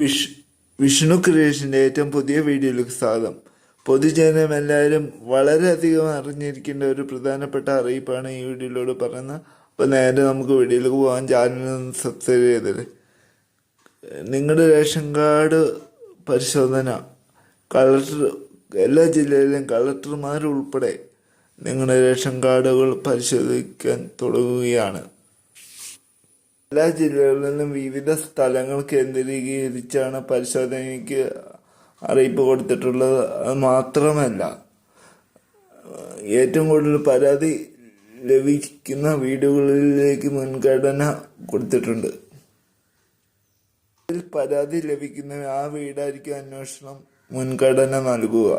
Wish Vishnu ക്രിയേഷന്റെ ഏറ്റവും പുതിയ വീഡിയോയിലേക്ക് സ്വാഗതം. പൊതുജനം എല്ലാവരും വളരെയധികം അറിഞ്ഞിരിക്കേണ്ട ഒരു പ്രധാനപ്പെട്ട അറിയിപ്പാണ് ഈ വീഡിയോയിലൂടെ പറയുന്നത്. അപ്പോൾ നേരെ നമുക്ക് വീഡിയോയിലേക്ക് പോകാൻ ചാനൽ സബ്സ്ക്രൈബ് ചെയ്തത് നിങ്ങളുടെ റേഷൻ കാർഡ് പരിശോധന കളക്ടർ എല്ലാ ജില്ലയിലെയും കളക്ടർമാരുൾപ്പെടെ നിങ്ങളുടെ റേഷൻ കാർഡുകൾ പരിശോധിക്കാൻ തുടങ്ങുകയാണ്. എല്ലാ ജില്ലകളിൽ നിന്നും വിവിധ സ്ഥലങ്ങൾ കേന്ദ്രീകരിച്ചാണ് പരിശോധനയ്ക്ക് അറിയിപ്പ് കൊടുത്തിട്ടുള്ളത്. അത് മാത്രമല്ല ഏറ്റവും കൂടുതൽ പരാതി ലഭിക്കുന്ന വീടുകളിലേക്ക് മുൻഗണന കൊടുത്തിട്ടുണ്ട്. പരാതി ലഭിക്കുന്ന ആ വീടായിരിക്കും അന്വേഷണം മുൻഗണന നൽകുക.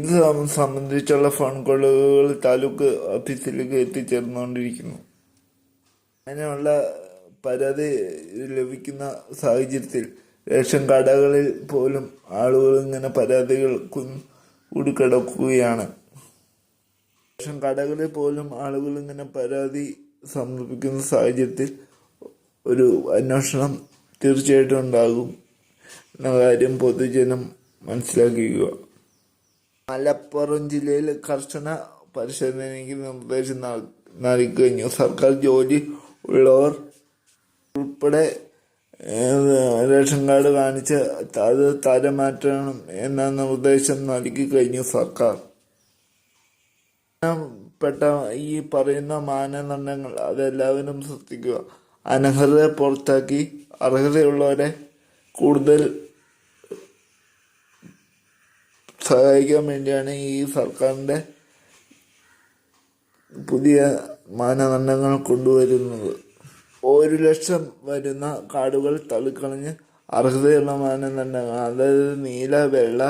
ഇത് സംബന്ധിച്ചുള്ള ഫോൺ കോളുകൾ താലൂക്ക് ഓഫീസിലേക്ക് എത്തിച്ചേർന്നുകൊണ്ടിരിക്കുന്നു. അങ്ങനെയുള്ള പരാതി ലഭിക്കുന്ന സാഹചര്യത്തിൽ റേഷൻ കടകളിൽ പോലും ആളുകൾ ഇങ്ങനെ പരാതികൾ കൂടി കിടക്കുകയാണ്. റേഷൻ കടകളിൽ പോലും ആളുകൾ ഇങ്ങനെ പരാതി സമർപ്പിക്കുന്ന സാഹചര്യത്തിൽ ഒരു അന്വേഷണം തീർച്ചയായിട്ടും ഉണ്ടാകും എന്ന കാര്യം പൊതുജനം മനസ്സിലാക്കുക മലപ്പുറം ജില്ലയിൽ കർശന പരിശോധനയ്ക്ക് നിർദ്ദേശം നൽ- നൽകി കഴിഞ്ഞു. സർക്കാർ ജോലി ഉള്ളവർ ഉൾപ്പെടെ റേഷൻ കാർഡ് കാണിച്ച് അത് തരം മാറ്റണം എന്ന നിർദ്ദേശം നൽകി കഴിഞ്ഞു സർക്കാർ. പെട്ട ഈ പറയുന്ന മാനദണ്ഡങ്ങൾ അതെല്ലാവരും ശ്രദ്ധിക്കുക. അനർഹതയെ പുറത്താക്കി അർഹതയുള്ളവരെ കൂടുതൽ സഹായിക്കാൻ വേണ്ടിയാണ് ഈ സർക്കാരിന്റെ പുതിയ മാനദണ്ഡങ്ങൾ കൊണ്ടുവരുന്നത്. ഒരു ലക്ഷം വരുന്ന കാടുകൾ തള്ളിക്കളഞ്ഞ് അർഹതയുള്ള മാനദണ്ഡങ്ങൾ അതായത് നീല വെള്ള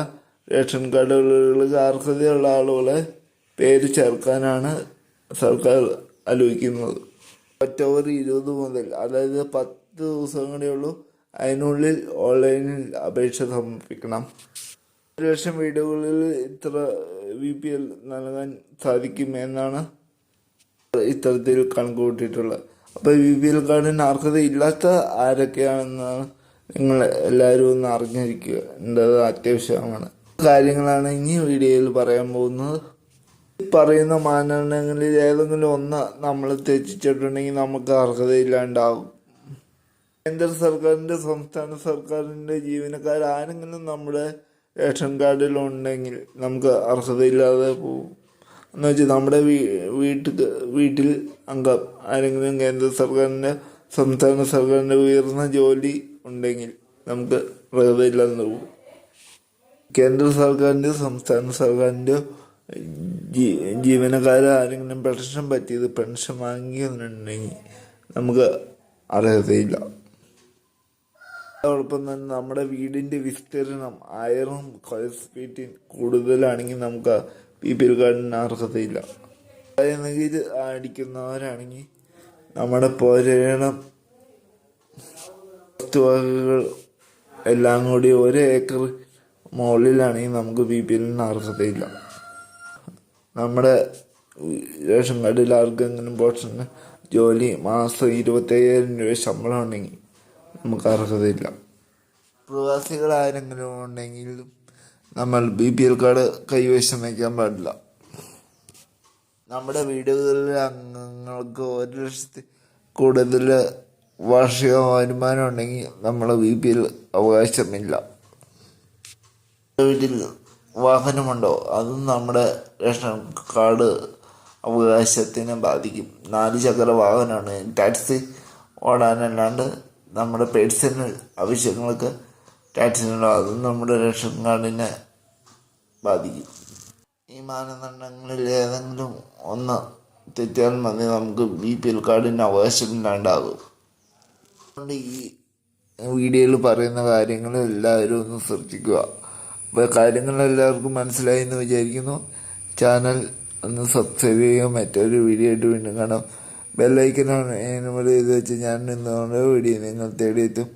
റേഷൻ കാർഡുകൾക്ക് അർഹതയുള്ള ആളുകളെ പേര് ചേർക്കാനാണ് സർക്കാർ ആലോചിക്കുന്നത്. ഒക്ടോബർ ഇരുപത് മുതൽ അതായത് പത്ത് ദിവസം കൂടെ ഉള്ളൂ അതിനുള്ളിൽ ഓൺലൈനിൽ അപേക്ഷ സമർപ്പിക്കണം. ഒരു ലക്ഷം വീടുകളിൽ ഇത്ര വി പി എൽ നൽകാൻ സാധിക്കും എന്നാണ് ഇത്തരത്തിൽ കണക്ക് കൂട്ടിയിട്ടുള്ളത് അപ്പോൾ വി പി എൽ കാർഡിന് അർഹത ഇല്ലാത്ത ആരൊക്കെയാണെന്നാണ് നിങ്ങൾ എല്ലാവരും ഒന്ന് അറിഞ്ഞിരിക്കുക. അത്യാവശ്യമാണ്. കാര്യങ്ങളാണ് ഇനി വീഡിയോയിൽ പറയാൻ പോകുന്നത്. പറയുന്ന മാനദണ്ഡങ്ങളിൽ ഏതെങ്കിലും ഒന്ന് നമ്മൾ തെറ്റിച്ചിട്ടുണ്ടെങ്കിൽ നമുക്ക് അർഹതയില്ലാണ്ടാവും കേന്ദ്ര സർക്കാരിന്റെ സംസ്ഥാന സർക്കാരിന്റെ ജീവനക്കാർ ആരെങ്കിലും നമ്മുടെ റേഷൻ കാർഡിൽ ഉണ്ടെങ്കിൽ നമുക്ക് അർഹതയില്ലാതെ പോകും. എന്ന് വെച്ചാൽ നമ്മുടെ വീട്ടിൽ വീട്ടിൽ അംഗം ആരെങ്കിലും കേന്ദ്ര സർക്കാരിന്റെ സംസ്ഥാന സർക്കാരിന്റെ ഉയർന്ന ജോലി ഉണ്ടെങ്കിൽ നമുക്ക് വെറുതെയില്ലാന്ന് പോകും. കേന്ദ്ര സർക്കാരിന്റെ സംസ്ഥാന സർക്കാരിന്റെ ജീ ജീവനക്കാർ ആരെങ്കിലും പെൻഷൻ പറ്റിയത് പെൻഷൻ വാങ്ങിയെന്നുണ്ടെങ്കിൽ നമുക്ക് അർഹതയില്ല അതോടൊപ്പം തന്നെ നമ്മുടെ വീടിന്റെ വിസ്തീർണം ആയിരം സ്ക്വയർ ഫീറ്റിൽ കൂടുതലാണെങ്കിൽ നമുക്ക് പി പി കാർഡിന് അർഹതയില്ല അതായത് അടിക്കുന്നവരാണെങ്കിൽ നമ്മുടെ പോരണം വസ്തുവകകൾ എല്ലാം കൂടി ഒരു ഏക്കർ മുകളിലാണെങ്കിൽ നമുക്ക് ബി പി എല്ലിന് അർഹതയില്ല. നമ്മുടെ റേഷൻ കാർഡിൽ ആർക്കെങ്കിലും പോർഷന് ജോലി മാസം ഇരുപത്തയ്യായിരം രൂപ ശമ്പളം ഉണ്ടെങ്കിൽ നമുക്ക് അർഹതയില്ല. പ്രവാസികൾ ആരെങ്കിലും ഉണ്ടെങ്കിൽ നമ്മൾ ബി പി എൽ കാർഡ് കൈവശം വയ്ക്കാൻ പാടില്ല. നമ്മുടെ വീടുകളിലെ അംഗങ്ങൾക്ക് ഒരു ലക്ഷത്തിൽ കൂടുതൽ വാർഷിക വരുമാനം ഉണ്ടെങ്കിൽ നമ്മൾ ബി പി എൽ അവകാശമില്ല. വീട്ടിൽ വാഹനമുണ്ടോ? അതും നമ്മുടെ റേഷൻ കാർഡ് അവകാശത്തിനെ ബാധിക്കും. നാല് ചക്ര വാഹനമാണ്. ടാക്സി ഓടാനല്ലാണ്ട് നമ്മുടെ പേഴ്സണൽ ആവശ്യങ്ങൾക്ക് ടാക്സിനുണ്ടോ അതും നമ്മുടെ റേഷൻ കാർഡിനെ ബാധിക്കും. ഈ മാനദണ്ഡങ്ങളിൽ ഏതെങ്കിലും ഒന്ന് തെറ്റിയാൽ മതി നമുക്ക് ബി പി എൽ കാർഡിന് ഉണ്ടാകും അതുകൊണ്ട് ഈ വീഡിയോയിൽ പറയുന്ന കാര്യങ്ങൾ എല്ലാവരും ഒന്ന് ശ്രദ്ധിക്കുക. അപ്പോൾ കാര്യങ്ങൾ എല്ലാവർക്കും മനസ്സിലായി എന്ന് വിചാരിക്കുന്നു. ചാനൽ ഒന്ന് സബ്സ്ക്രൈബ് ചെയ്യുക മറ്റൊരു വീഡിയോ ആയിട്ട് വീണ്ടും കാണാം. ബെല്ലൈക്കനാണ് എനബിൾ ചെയ്ത് വെച്ച് ഞാൻ നിന്നുകൊണ്ട് വീഡിയോ നിങ്ങൾ തേടിയെത്തും.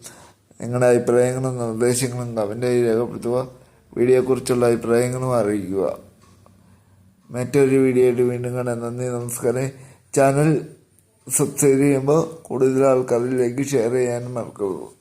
നിങ്ങളുടെ അഭിപ്രായങ്ങളും നിർദ്ദേശങ്ങളും കമന്റായി രേഖപ്പെടുത്തുക. വീഡിയോയെക്കുറിച്ചുള്ള അഭിപ്രായങ്ങളും അറിയിക്കുക. മറ്റൊരു വീഡിയോ ആയിട്ട് വീണ്ടും കാണാൻ നന്ദി നമസ്കാരം. ചാനൽ സബ്സ്ക്രൈബ് ചെയ്യുമ്പോൾ കൂടുതൽ ആൾക്കാരിലേക്ക് ഷെയർ ചെയ്യാനും മറക്കരുത്.